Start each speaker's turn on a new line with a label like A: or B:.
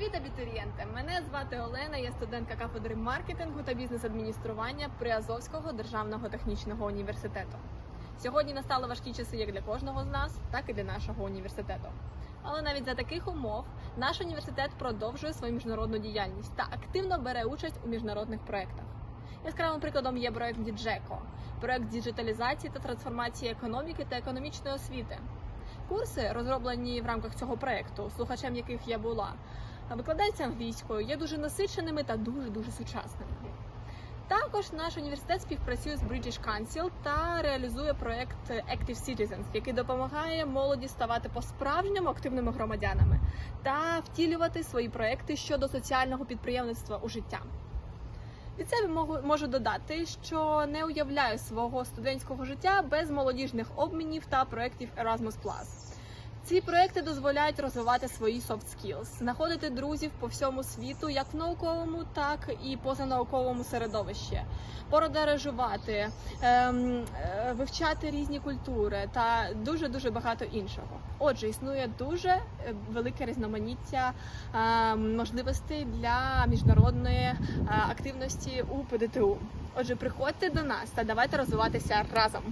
A: Привіт, абітурієнти! Мене звати Олена, я студентка кафедри маркетингу та бізнес-адміністрування Приазовського державного технічного університету. Сьогодні настали важкі часи як для кожного з нас, так і для нашого університету. Але навіть за таких умов наш університет продовжує свою міжнародну діяльність та активно бере участь у міжнародних проєктах. Яскравим прикладом є проект Діджеко, проект діджиталізації та трансформації економіки та економічної освіти. Курси, розроблені в рамках цього проекту, слухачем яких я була, викладаються англійською, є дуже насиченими та дуже дуже сучасними. Також наш університет співпрацює з British Council та реалізує проект Active Citizens, який допомагає молоді ставати по-справжньому активними громадянами та втілювати свої проекти щодо соціального підприємництва у життя. Від себе можу додати, що не уявляю свого студентського життя без молодіжних обмінів та проєктів Erasmus+. Ці проекти дозволяють розвивати свої soft skills, знаходити друзів по всьому світу, як в науковому, так і позанауковому середовищі, подорожувати, ем, е, вивчати різні культури та дуже дуже багато іншого. Отже, існує дуже е, велике різноманіття е, можливостей для міжнародної е, активності у ПДТУ. Отже, приходьте до нас та давайте розвиватися разом.